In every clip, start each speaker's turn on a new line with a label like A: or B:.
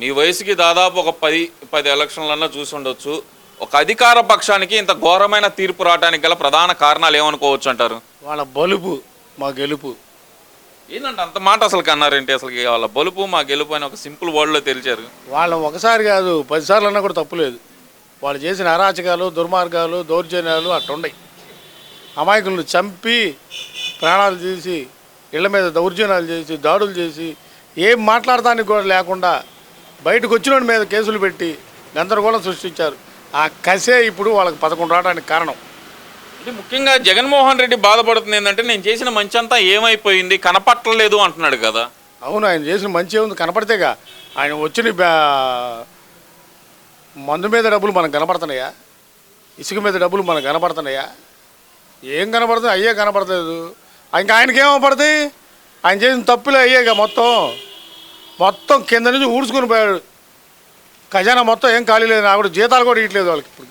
A: మీ వయసుకి దాదాపు ఒక పది పది ఎలక్షన్లన్నా చూసి ఉండొచ్చు. ఒక అధికార పక్షానికి ఇంత ఘోరమైన తీర్పు రావడానికి గల ప్రధాన కారణాలు ఏమనుకోవచ్చు అంటారు?
B: వాళ్ళ బలుపు మా గెలుపు.
A: ఏంటంటే అంత మాట అసలు అన్నారేంటి అసలు వాళ్ళ బలుపు మా గెలుపు అని ఒక సింపుల్ వర్డ్లో తెలిచారు.
B: వాళ్ళ ఒకసారి కాదు పదిసార్లు అన్నా కూడా తప్పులేదు వాళ్ళు చేసిన అరాచకాలు దుర్మార్గాలు దౌర్జన్యాలు అట్టుండయి అమాయకులను చంపి ప్రాణాలు తీసి ఇళ్ళ మీద దౌర్జన్యాలు చేసి దాడులు చేసి ఏం మాట్లాడటానికి కూడా లేకుండా బయటకు వచ్చిన మీద కేసులు పెట్టి గందరగోళం సృష్టించారు. ఆ కసే ఇప్పుడు వాళ్ళకి పదకొండు రావడానికి కారణం.
A: అంటే ముఖ్యంగా జగన్మోహన్ రెడ్డి బాధపడుతుంది ఏంటంటే నేను చేసిన మంచి అంతా ఏమైపోయింది? కనపట్టలేదు అంటున్నాడు కదా.
B: అవును ఆయన చేసిన మంచి ఉంది కనపడితేగా ఆయన వచ్చిన మందు మీద డబ్బులు మనకు కనపడుతున్నాయా? ఇసుక మీద డబ్బులు మనకు కనపడుతున్నాయా? ఏం కనపడుతుంది? అయ్యే కనపడలేదు. ఇంకా ఆయనకి ఏమో పడతాయి ఆయన చేసిన తప్పులే అయ్యేగా మొత్తం. మొత్తం కింద నుంచి ఊడ్చుకుని పోయాడు. ఖజానా మొత్తం ఏం ఖాళీ లేదు. నాకు జీతాలు కూడా ఇవ్వట్లేదు వాళ్ళకి ఇప్పుడు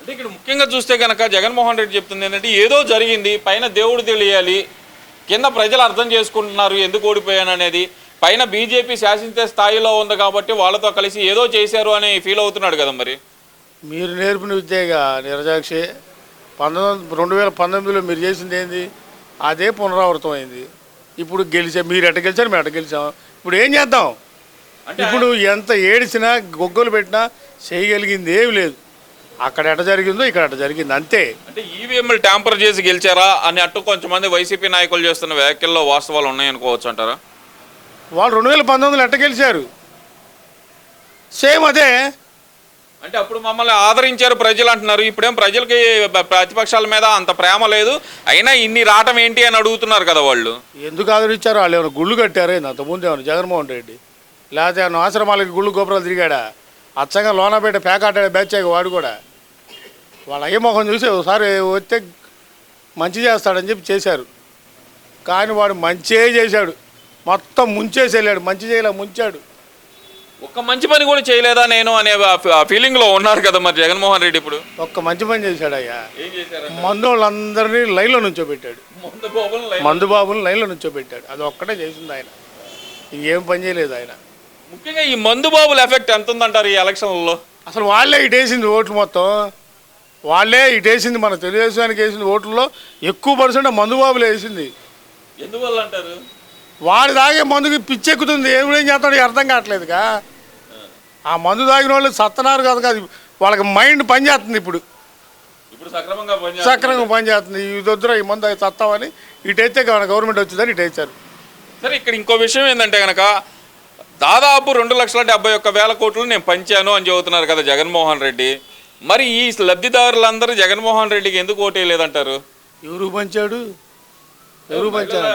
A: అంటే ఇక్కడ ముఖ్యంగా చూస్తే కనుక జగన్మోహన్ రెడ్డి చెప్తుంది ఏంటంటే ఏదో జరిగింది పైన దేవుడు తెలియాలి కింద ప్రజలు అర్థం చేసుకుంటున్నారు ఎందుకు ఓడిపోయాను అనేది. పైన బీజేపీ శాసించే స్థాయిలో ఉంది కాబట్టి వాళ్ళతో కలిసి ఏదో చేశారు అని ఫీల్ అవుతున్నాడు కదా మరి.
B: మీరు నేర్పిన విద్యేగా నిరజాక్షి పంతొమ్మిది రెండు వేల పంతొమ్మిదిలో మీరు చేసింది ఏంది? అదే పునరావృతం అయింది ఇప్పుడు గెలిచా మీరు ఎట్ట గెలిచారు మేము ఎట్ట గెలిచాం. ఇప్పుడు ఏం చేద్దాం? ఇప్పుడు ఎంత ఏడిచినా గొగ్గలు పెట్టినా చేయగలిగింది ఏమి లేదు. అక్కడ ఎట జరిగిందో ఇక్కడ ఎట జరిగింది అంతే.
A: అంటే ఈవీఎంలు ట్యాంపర్ చేసి గెలిచారా? అని అట్టు కొంతమంది వైసీపీ నాయకులు చేస్తున్న వ్యాఖ్యల్లో వాస్తవాలు ఉన్నాయనుకోవచ్చు అంటారా?
B: వాళ్ళు రెండు వేల పంతొమ్మిదిలో ఎట్ట గెలిచారు? సేమ్ అదే.
A: అంటే అప్పుడు మమ్మల్ని ఆదరించారు ప్రజలు అంటున్నారు. ఇప్పుడేం ప్రజలకి ప్రతిపక్షాల మీద అంత ప్రేమ లేదు. అయినా ఇన్ని రావటం ఏంటి అని అడుగుతున్నారు కదా వాళ్ళు.
B: ఎందుకు ఆదరించారు? వాళ్ళు ఏమైనా గుళ్ళు కట్టారు అంతకుముందు ఏమైనా జగన్మోహన్ రెడ్డి? లేకపోతే ఏమైనా ఆశ్రమాలకి గుళ్ళు గోపురాలు తిరిగాడా? అచ్చంగా లోనపేట పేకాటాడే బ్యాచ్ వాడు కూడా. వాళ్ళ అయ్య మొహం చూసి ఒకసారి వస్తే మంచి చేస్తాడని చెప్పి చేశారు. కానీ వాడు మంచే చేశాడు. మొత్తం ముంచేసి వెళ్ళాడు. మంచి చేయలే ముంచాడు.
A: ఒక్క మంచి పని కూడా చేయలేదా నేను అనే ఫీలింగ్లో ఉన్నారు కదా మరి జగన్మోహన్ రెడ్డి ఇప్పుడు.
B: ఒక్క మంచి పని చేశాడు అయ్యా
A: ఏం
B: మందు వాళ్ళందరినీ లైన్లో నుంచోబెట్టాడు.
A: ముందు
B: బాబుని లైన్లో నుంచోబెట్టాడు. అది ఒక్కటే చేసింది ఆయన. ఇంకేం పని చేయలేదు ఆయన.
A: ముఖ్యంగా ఈ మందు బాబుల ఎఫెక్ట్ ఎంత ఉందంటారు ఈ ఎలక్షన్లలో?
B: అసలు వాళ్ళే ఇటేసింది ఓట్లు మొత్తం. వాళ్ళే ఇటేసింది మన తెలుగుదేశానికి వేసింది ఓట్లలో ఎక్కువ పర్సెంట్ మందుబాబులు వేసింది.
A: ఎందువల్ల అంటారు?
B: వాడు తాగే మందుకి పిచ్చెక్కుతుంది. ఏం ఏం చేస్తాడో అర్థం కావట్లేదుగా. ఆ మందు తాగిన వాళ్ళు సత్తనారు కాదు కాదు. వాళ్ళకి మైండ్ పనిచేస్తుంది ఇప్పుడు.
A: ఇప్పుడు సక్రమంగా
B: పనిచేస్తుంది ఇది వద్దురా ఈ మందు చస్తామని ఇటైతే మన గవర్నమెంట్ వచ్చిందని ఇటు వేశారు.
A: సరే ఇక్కడ ఇంకో విషయం ఏంటంటే కనుక దాదాపు రెండు లక్షల డెబ్బై ఒక్క వేల కోట్లు నేను పంచాను అని చెబుతున్నారు కదా జగన్మోహన్ రెడ్డి. మరి ఈ లబ్ధిదారులందరూ జగన్మోహన్ రెడ్డికి ఎందుకు ఓటేయలేదంటారు
B: ఎవరు పంచాడు? ఎవరు పంచాడు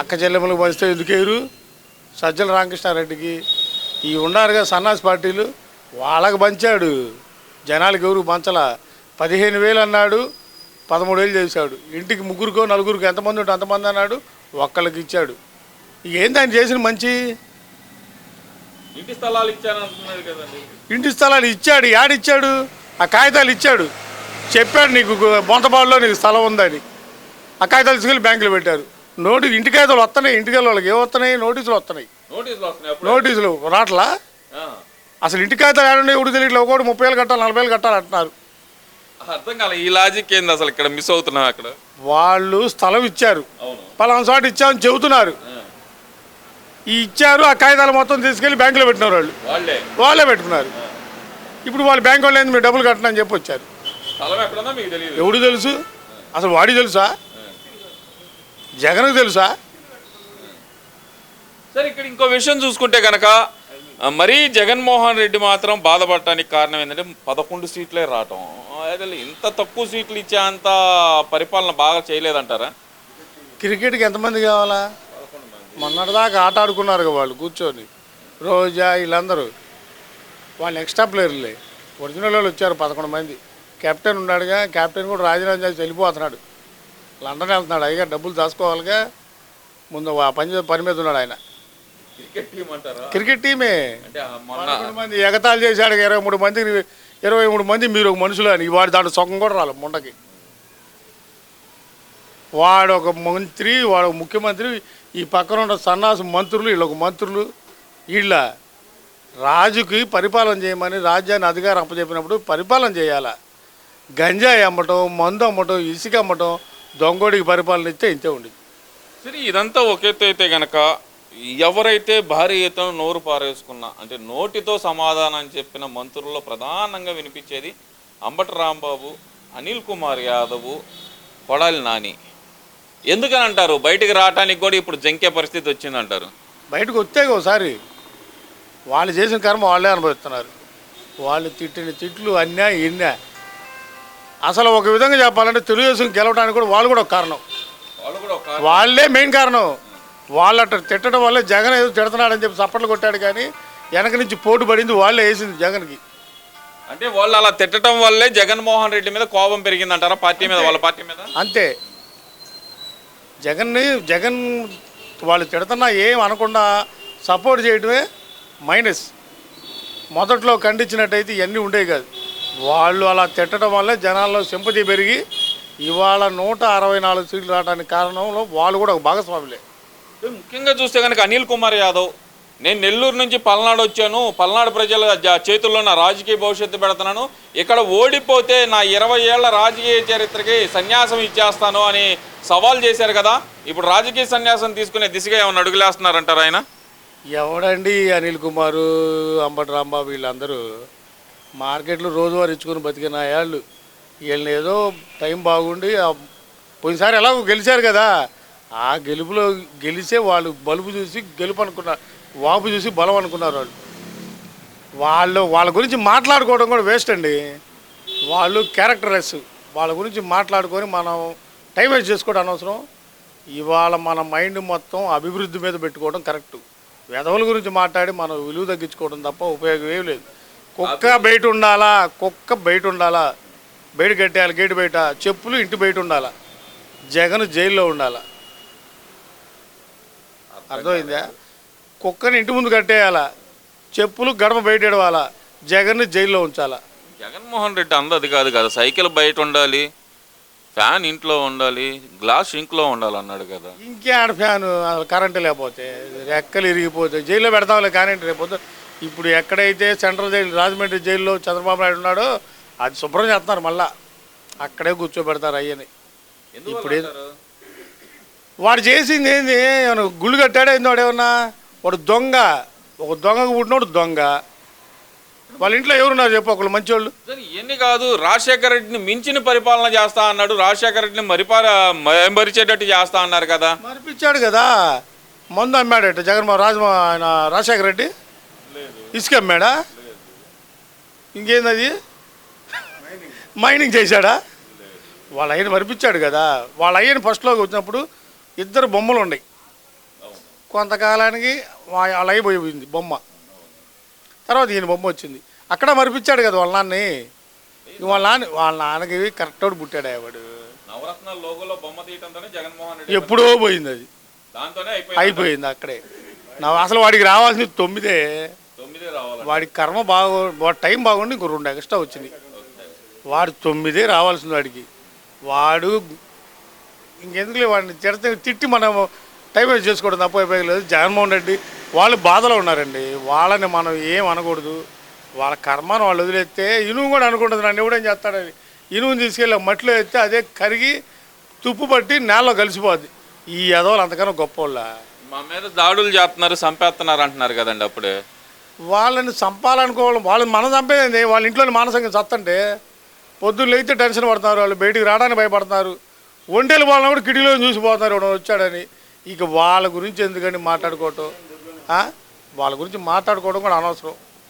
A: అక్క
B: చెల్లెమ్మలకు పంచితే ఎందుకేరు సజ్జల రామకృష్ణారెడ్డికి ఈ ఉన్నారుగా సన్నాసి పార్టీలు వాళ్ళకి పంచాడు. జనాలకి ఎవరు పంచలా? పదిహేను వేలు అన్నాడు పదమూడు వేలు చేశాడు. ఇంటికి ముగ్గురికో నలుగురికో ఎంతమంది ఉంటే అంతమంది అన్నాడు ఒక్కళ్ళకి ఇచ్చాడు. ఇక ఏంది ఆయన చేసిన మంచి?
A: ఇంటి స్థలాలు ఇచ్చాను అంటున్నాడు కదండి.
B: ఇంటి స్థలాలు ఇచ్చాడు యాడిచ్చాడు? ఆ కాగితాలు ఇచ్చాడు. చెప్పాడు నీకు బొంతబాడులో నీకు స్థలం ఉందని. ఆ కాగితాలు తీసుకెళ్ళి బ్యాంకులో పెట్టారు. నోటి ఇంటి కాగితాలు వస్తున్నాయి ఇంటికి వాళ్ళకి ఏం వస్తున్నాయి నోటీసులు వస్తున్నాయి
A: నోటీసులు
B: రాట్లా. అసలు ఇంటి కాగితాలు ఏడండి తెలియట్లేదు. ఒకటి ముప్పై వేలు కట్టాలి నలభై వేలు కట్టాలి అంటున్నారు.
A: అర్థం కాలే ఈ లాజిక్ ఏంది అసలు ఇక్కడ మిస్ అవుతున్నాం అక్కడ?
B: వాళ్ళు స్థలం ఇచ్చారు. పలానా చోట ఇచ్చామని చెబుతున్నారు. ఈ ఇచ్చారు ఆ కాగితాలు మొత్తం తీసుకెళ్ళి బ్యాంకులో పెట్టినారు వాళ్ళు.
A: వాళ్ళే.
B: పెట్టుకున్నారు. ఇప్పుడు వాళ్ళు బ్యాంక్ వాళ్ళు మీరు డబ్బులు కట్టనని చెప్పి వచ్చారు. ఎవడు తెలుసు? అసలు వాడి తెలుసా? జగన్కు తెలుసా?
A: సార్ ఇక్కడ ఇంకో విషయం చూసుకుంటే కనుక మరీ జగన్మోహన్ రెడ్డి మాత్రం బాధపడటానికి కారణం ఏంటంటే పదకొండు సీట్లే రావటం. అసలు ఇంత తక్కువ సీట్లు ఇచ్చే అంత పరిపాలన బాగా చేయలేదంటారా?
B: క్రికెట్కి ఎంతమంది కావాలా? మొన్నటిదాకా ఆట ఆడుకున్నారు వాళ్ళు కూర్చొని. రోజా వీళ్ళందరూ. వాళ్ళు ఎక్స్ట్రా ప్లేయర్లే. ఒరిజినల్ వాళ్ళు వచ్చారు పదకొండు మంది. కెప్టెన్ ఉన్నాడుగా కెప్టెన్ కూడా రాజీనామా చేసి వెళ్ళిపోతున్నాడు. లండన్ వెళ్తున్నాడు. అయ్యగా డబ్బులు దాచుకోవాలిగా. ముందు పని పని మీద ఉన్నాడు ఆయన.
A: క్రికెట్ టీం అంటారా?
B: క్రికెట్ టీమే.
A: అంటే ఆ మొన్న
B: పదకొండు మంది ఎగతాళి చేశాడు ఇరవై మూడు మంది ఇరవై మూడు మంది మీరు ఒక మనుషులు అని. వాడు దాంట్లో సొక్కం కూడా రాలి ముండకి. వాడు ఒక మంత్రి వాడు ఒక ముఖ్యమంత్రి ఈ పక్కన ఉన్న సన్నాసు మంత్రులు వీళ్ళు ఒక మంత్రులు. వీళ్ళ రాజుకి పరిపాలన చేయమని రాజ్యాన్ని అధికారం అప్పచెప్పినప్పుడు పరిపాలన చేయాల? గంజాయి అమ్మటం మందు అమ్మటం ఇసుక అమ్మటం దొంగోడికి పరిపాలన ఇస్తే ఇంతే ఉండేది
A: సరే ఇదంతా ఒక అయితే గనక ఎవరైతే భారీ ఎత్తున నోరు పారేసుకున్నా అంటే నోటితో సమాధానం చెప్పిన మంత్రుల్లో ప్రధానంగా వినిపించేది అంబటి రాంబాబు అనిల్ కుమార్ యాదవ్ కొడాలి నాని. ఎందుకని అంటారు? బయటికి రావటానికి కూడా ఇప్పుడు జంకే పరిస్థితి వచ్చిందంటారు.
B: బయటకు వస్తే ఒకసారి వాళ్ళు చేసిన కర్మ వాళ్ళే అనుభవిస్తున్నారు. వాళ్ళు తిట్టిన తిట్లు అన్నా ఇన్నా అసలు ఒక విధంగా చెప్పాలంటే తెలుగుదేశం గెలవడానికి కూడా వాళ్ళు కూడా ఒక కారణం.
A: వాళ్ళు కూడా ఒక
B: వాళ్ళే మెయిన్ కారణం. వాళ్ళు అట్లా తిట్టడం వల్లే జగన్ ఏదో తిడుతున్నాడని చెప్పి చప్పట్లు కొట్టాడు కానీ వెనక నుంచి పోటు పడింది వాళ్ళే వేసింది జగన్కి.
A: అంటే వాళ్ళు అలా తిట్టడం వల్లే జగన్మోహన్ రెడ్డి మీద కోపం పెరిగిందంటారా పార్టీ మీద వాళ్ళ పార్టీ మీద?
B: అంతే. జగన్ని జగన్ వాళ్ళు తిడుతున్నా ఏం అనకుండా సపోర్ట్ చేయడమే మైనస్. మొదట్లో ఖండించినట్టయితే ఇవన్నీ ఉండేవి కాదు. వాళ్ళు అలా తిట్టడం వల్లే జనాల్లో సింపతి పెరిగి ఇవాళ నూట అరవై నాలుగు సీట్లు రావడానికి కారణంలో వాళ్ళు కూడా ఒక భాగస్వాములే.
A: ముఖ్యంగా చూస్తే కనుక అనిల్ కుమార్ యాదవ్ నేను నెల్లూరు నుంచి పల్నాడు వచ్చాను. పల్నాడు ప్రజల చేతుల్లో నా రాజకీయ భవిష్యత్తు పెడుతున్నాను. ఇక్కడ ఓడిపోతే నా ఇరవై ఏళ్ళ రాజకీయ చరిత్రకి సన్యాసం ఇచ్చేస్తాను అని సవాల్ చేశారు కదా. ఇప్పుడు రాజకీయ సన్యాసం తీసుకునే దిశగా ఏమైనా అడుగులేస్తున్నారంటారు ఆయన?
B: ఎవడండి అనిల్ కుమారు అంబటి రాంబాబు వీళ్ళందరూ? మార్కెట్లో రోజువారు ఇచ్చుకొని బతికిన వాళ్ళు వీళ్ళని ఏదో టైం బాగుండి పోయినసారి ఎలా గెలిచారు కదా. ఆ గెలుపులో గెలిచే వాళ్ళు బలుపు చూసి గెలుపు అనుకున్నారు వాపు చూసి బలం అనుకున్నారు వాళ్ళు. వాళ్ళు వాళ్ళ గురించి మాట్లాడుకోవడం కూడా వేస్ట్ అండి. వాళ్ళు క్యారెక్టర్లెస్ వాళ్ళ గురించి మాట్లాడుకొని మనం టైం వేస్ట్ చేసుకోవడం అనవసరం. ఇవాళ మన మైండ్ మొత్తం అభివృద్ధి మీద పెట్టుకోవడం కరెక్ట్ వెధవుల గురించి మాట్లాడి మనం విలువ తగ్గించుకోవడం తప్ప ఉపయోగం ఏం లేదు. కుక్క బయట ఉండాలా? కుక్క బయట ఉండాలా? బయట కట్టేయాలి గేటు బయట చెప్పులు ఇంటి బయట ఉండాలా? జగన్ జైల్లో ఉండాలా? అర్థమైందా? కుక్కని ఇంటి ముందు కట్టేయాలా? చెప్పులు గడప బయట ఇడవాలా జగన్ని జైల్లో ఉంచాలా?
A: జగన్మోహన్ రెడ్డి అందది కాదు కదా సైకిల్ బయట ఉండాలి ఫ్యాన్ ఇంట్లో ఉండాలి గ్లాస్ ఇంట్లో ఉండాలి అన్నాడు కదా.
B: ఇంకే ఆడ ఫ్యాను కరెంటు లేకపోతే రెక్కలు ఇరిగిపోతే జైల్లో పెడతాంలే కానీ రేపోతే ఇప్పుడు ఎక్కడైతే సెంట్రల్ జైలు రాజమండ్రి జైల్లో చంద్రబాబు నాయుడు ఉన్నాడో అది శుభ్రం చేస్తున్నారు మళ్ళా. అక్కడే కూర్చోబెడతారు అయ్యని. ఇప్పుడు? వాడు చేసింది ఏంది? ఏమన్నా గుళ్ళు కట్టాడా ఏంది వాడు ఏమన్నా? వాడు దొంగ. ఒక దొంగకు పుట్టినోడు దొంగ. వాళ్ళ ఇంట్లో ఎవరున్నారు చెప్పు ఒకళ్ళు మంచోళ్ళు?
A: ఇవన్నీ కాదు రాజశేఖర రెడ్డిని మించిన పరిపాలన చేస్తా అన్నాడు. రాజశేఖర రెడ్డిని మరిపార మరిచేటట్టు చేస్తా అన్నారు కదా.
B: మరిపించాడు కదా. మందు అమ్మాడట జగన్మోహన్ రాజ ఆయన రాజశేఖర రెడ్డి? ఇసుక అమ్మాడా? ఇంకేంది అది మైనింగ్ చేశాడా? వాళ్ళ అయ్యని మరిపించాడు కదా. వాళ్ళ అయ్యని ఫస్ట్లోకి వచ్చినప్పుడు ఇద్దరు బొమ్మలు ఉన్నాయి. కొంతకాలానికి వా- వాళ్ళ అయ్య పోయింది బొమ్మ. తర్వాత ఈయన బొమ్మ వచ్చింది. అక్కడ మరిపించాడు కదా వాళ్ళ నాన్ని వాళ్ళ నాన్న వాళ్ళ నాన్నకి కరెక్ట్ పుట్టాడు వాడు
A: జగన్మోహన్ రెడ్డి
B: ఎప్పుడో పోయింది అది.
A: అయిపోయింది.
B: అక్కడే. నా అసలు వాడికి రావాల్సింది తొమ్మిదే. వాడి కర్మ బాగు వాడి టైం బాగుండి ఇంకో రెండు ఎక్స్ట్రా వచ్చింది. వాడు తొమ్మిదే రావాల్సింది వాడికి. వాడు ఇంకెందుకులే వాడిని తిడితే తిట్టి మనం టైం వేస్ట్ చేసుకోవడం తప్ప ఉపయోగం లేదు. జగన్మోహన్ రెడ్డి వాళ్ళు బాధలో ఉన్నారండి. వాళ్ళని మనం ఏం అనకూడదు. వాళ్ళ కర్మను వాళ్ళు వదిలేస్తే ఇనుము కూడా అనుకుంటుంది. నన్ను ఎవడేం చేస్తాడని ఇనుముని తీసుకెళ్ళి మట్టిలో వేస్తే అదే కరిగి తుప్పు పట్టి నేలలో కలిసిపోద్ది. ఈ ఎదవలు అంతకన్నా గొప్ప
A: మా మీద దాడులు చేస్తున్నారు చంపేస్తున్నారు అంటున్నారు కదండి అప్పుడే.
B: వాళ్ళని చంపాలనుకోవాలి వాళ్ళని మనం చంపేది వాళ్ళ ఇంట్లోని మానసికంగా చత్తంటే పొద్దున్న లేస్తే టెన్షన్ పడుతున్నారు. వాళ్ళు బయటికి రావడానికి భయపడుతున్నారు. ఒంటేలు వాళ్ళని కూడా కిటికీలో చూసిపోతున్నారు ఇవ్వడం వచ్చాడని. ఇక వాళ్ళ గురించి ఎందుకని మాట్లాడుకోవటం? వాళ్ళ గురించి మాట్లాడుకోవడం కూడా అనవసరం.